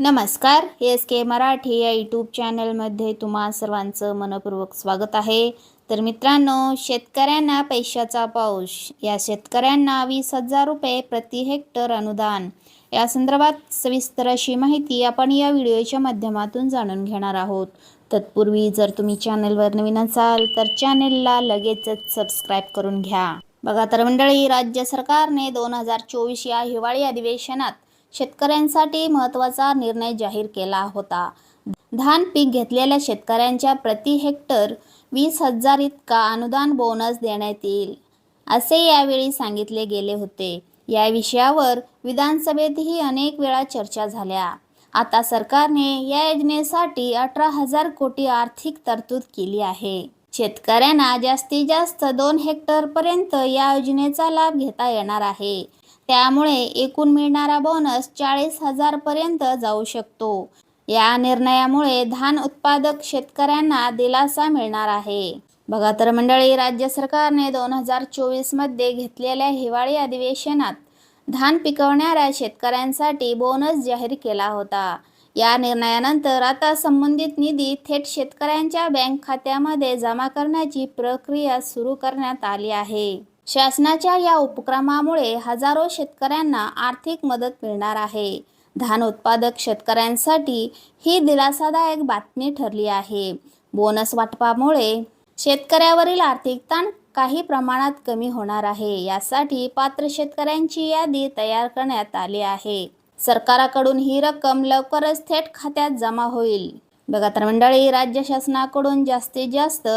नमस्कार एस के मराठी या यूट्यूब चॅनलमध्ये तुम्हा सर्वांचं मनपूर्वक स्वागत आहे. तर मित्रांनो शेतकऱ्यांना पैशाचा पाऊस या शेतकऱ्यांना वीस हजार रुपये प्रति हेक्टर अनुदान या संदर्भात सविस्तर अशी माहिती आपण या व्हिडिओच्या माध्यमातून जाणून घेणार आहोत. तत्पूर्वी जर तुम्ही चॅनलवर नवीन असाल तर चॅनेलला लगेचच सबस्क्राईब करून घ्या. बघा तर मंडळी राज्य सरकारने दोन हजार चोवीस या हिवाळी अधिवेशनात शेतकऱ्यांसाठी महत्त्वाचा निर्णय जाहीर केला होता. धान पीक घेतलेल्या शेतकऱ्यांच्या प्रति हेक्टर वीस हजार इतका अनुदान बोनस देण्यात येईल असे यावेळी सांगितले गेले होते. या विषयावर विधानसभेतही अनेक वेळा चर्चा झाल्या. आता सरकारने या योजनेसाठी अठरा हजार कोटी आर्थिक तरतूद केली आहे. शेतकऱ्यांना जास्तीत जास्त दोन हेक्टर पर्यंत या योजनेचा लाभ घेता येणार आहे. त्यामुळे एकूण मिळणारा बोनस चाळीस हजार पर्यंत जाऊ शकतो. या निर्णयामुळे धान उत्पादक शेतकऱ्यांना दिलासा मिळणार आहे. बघा तर मंडळी राज्य सरकारने दोन हजार चोवीसमध्ये घेतलेल्या हिवाळी अधिवेशनात धान पिकवणाऱ्या शेतकऱ्यांसाठी बोनस जाहीर केला होता. या निर्णयानंतर आता संबंधित निधी थेट शेतकऱ्यांच्या बँक खात्यामध्ये जमा करण्याची प्रक्रिया सुरू करण्यात आली आहे. शासनाच्या या उपक्रमामुळे हजारो शेतकऱ्यांना आर्थिक मदत मिळणार आहे. धान उत्पादक शेतकऱ्यांसाठी ही दिलासादायक बातमी ठरली आहे. बोनस वाटपामुळे शेतकऱ्यावरील आर्थिक ताण काही प्रमाणात कमी होणार आहे. यासाठी पात्र शेतकऱ्यांची यादी तयार करण्यात आली आहे. सरकाराकडून ही रक्कम लवकरच थेट खात्यात जमा होईल. बघा तर मंडळी राज्य शासनाकडून जास्तीत जास्त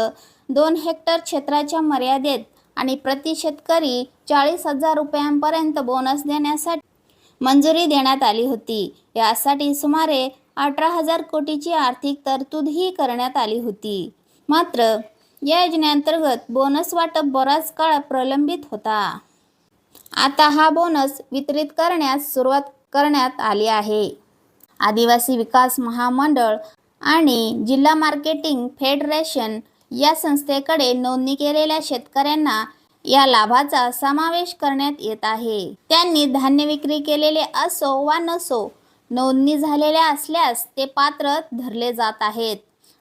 दोन हेक्टर क्षेत्राच्या मर्यादेत आणि प्रति शेतकरी चाळीस हजार रुपयांपर्यंत बोनस देण्यासाठी मंजुरी देण्यात आली होती. यासाठी सुमारे अठरा हजार कोटीची आर्थिक तरतूदही करण्यात आली होती. मात्र या योजनेअंतर्गत बोनस वाटप बराच काळ प्रलंबित होता. आता हा बोनस वितरित करण्यास सुरुवात करण्यात आली आहे. आदिवासी विकास महामंडळ आणि जिल्हा मार्केटिंग फेडरेशन या संस्थेकडे नोंदणी केलेल्या शेतकऱ्यांना या लाभाचा समावेश करण्यात येत आहे. त्यांनी धान्य विक्री केलेले असो वा नसो नोंदणी झालेल्या असल्यास ते पात्र धरले जात आहेत.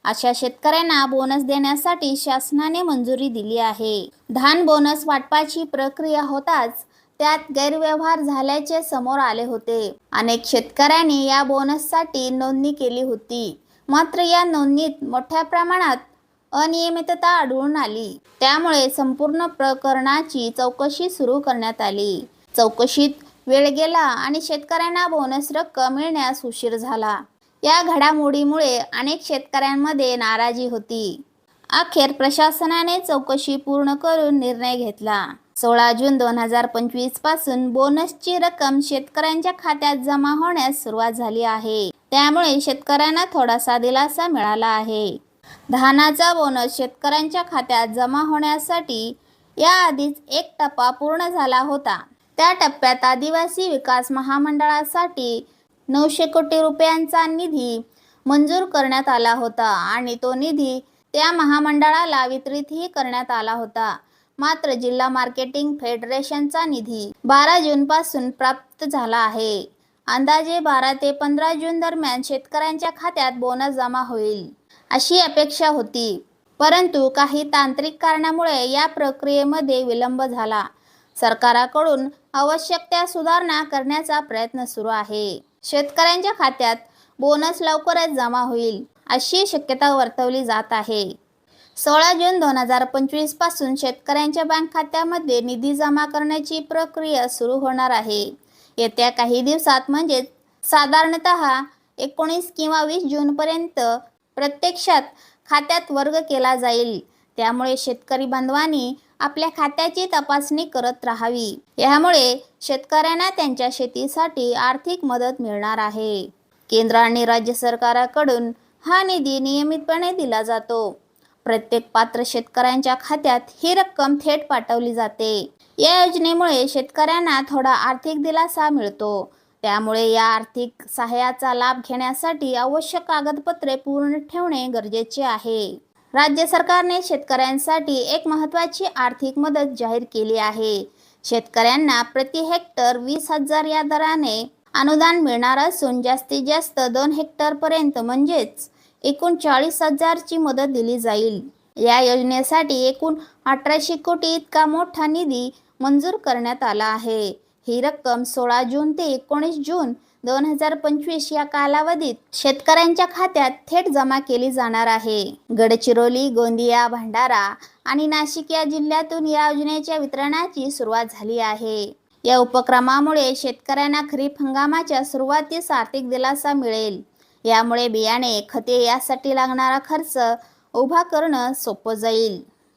अशा शेतकऱ्यांना बोनस देण्यासाठी शासनाने मंजुरी दिली आहे. धान बोनस वाटपाची प्रक्रिया होताच त्यात गैरव्यवहार झाल्याचे समोर आले होते. अनेक शेतकऱ्यांनी या बोनससाठी नोंदणी केली होती. मात्र या नोंदणीत मोठ्या प्रमाणात अनियमितता आढळून आली. त्यामुळे संपूर्ण प्रकरणाची चौकशी सुरू करण्यात आली. चौकशीत वेळ गेला आणि शेतकऱ्यांना बोनस रक्कम मिळण्यास उशीर झाला. या घडामोडीमुळे अनेक शेतकऱ्यांमध्ये नाराजी होती. अखेर प्रशासनाने चौकशी पूर्ण करून निर्णय घेतला. सोळा जून दोन हजार पंचवीसपासून बोनसची रक्कम शेतकऱ्यांच्या खात्यात जमा होण्यास सुरुवात झाली आहे. त्यामुळे शेतकऱ्यांना थोडासा दिलासा मिळाला आहे. धानाचा बोनस शेतकऱ्यांच्या खात्यात जमा होण्यासाठी याआधीच एक टप्पा पूर्ण झाला होता. त्या टप्प्यात आदिवासी विकास महामंडळासाठी नऊशे कोटी रुपयांचा निधी मंजूर करण्यात आला होता आणि तो निधी त्या महामंडळाला वितरितही करण्यात आला होता. मात्र जिल्हा मार्केटिंग फेडरेशनचा निधी बारा जून पासून प्राप्त झाला आहे. अंदाजे बारा ते पंधरा जून दरम्यान शेतकऱ्यांच्या खात्यात बोनस जमा होईल. अशी अपेक्षा होती. परंतु काही तांत्रिक कारणामुळे या प्रक्रियेमध्ये विलंब झाला. सरकाराकडून आवश्यक त्या सुधारणा करण्याचा प्रयत्न सुरू आहे. शेतकऱ्यांच्या खात्यात बोनस लवकरच जमा होईल अशी शक्यता वर्तवली जात आहे. सोळा जून दोन हजार पंचवीसपासून शेतकऱ्यांच्या बँक खात्यामध्ये निधी जमा करण्याची प्रक्रिया सुरू होणार आहे. येत्या काही दिवसात म्हणजेच साधारणत एकोणीस किंवा वीस जूनपर्यंत प्रत्यक्षात खात्यात वर्ग केला जाईल. त्यामुळे शेतकरी बांधवांनी आपल्या खात्याची तपासणी करत राहावी. यामुळे शेतकऱ्यांना त्यांच्या शेतीसाठी आर्थिक मदत मिळणार आहे. केंद्र आणि राज्य सरकाराकडून हा निधी नियमितपणे दिला जातो. प्रत्येक पात्र शेतकऱ्यांच्या खात्यात ही रक्कम थेट पाठवली जाते. या योजनेमुळे शेतकऱ्यांना थोडा आर्थिक दिलासा मिळतो. त्यामुळे या आर्थिक सहाय्याचा लाभ घेण्यासाठी आवश्यक कागदपत्रे पूर्ण ठेवणे गरजेचे आहे. राज्य सरकारने शेतकऱ्यांसाठी एक महत्त्वाची आर्थिक मदत जाहीर केली आहे. शेतकऱ्यांना प्रति हेक्टर वीस हजार या दराने अनुदान मिळणार असून जास्तीत जास्त दोन हेक्टरपर्यंत म्हणजेच एकूण चाळीस हजारची मदत दिली जाईल. या योजनेसाठी एकूण अठराशे कोटी इतका मोठा निधी मंजूर करण्यात आला आहे. ही रक्कम सोळा जून ते एकोणीस जून दोन हजार पंचवीस या कालावधीत शेतकऱ्यांच्या खात्यात थेट जमा केली जाणार आहे. गडचिरोली गोंदिया भंडारा आणि नाशिक या जिल्ह्यातून या योजनेच्या वितरणाची सुरुवात झाली आहे. या उपक्रमामुळे शेतकऱ्यांना खरीप हंगामाच्या सुरुवातीस आर्थिक दिलासा मिळेल. यामुळे बियाणे खते यासाठी लागणारा खर्च उभा करणं सोपं जाईल.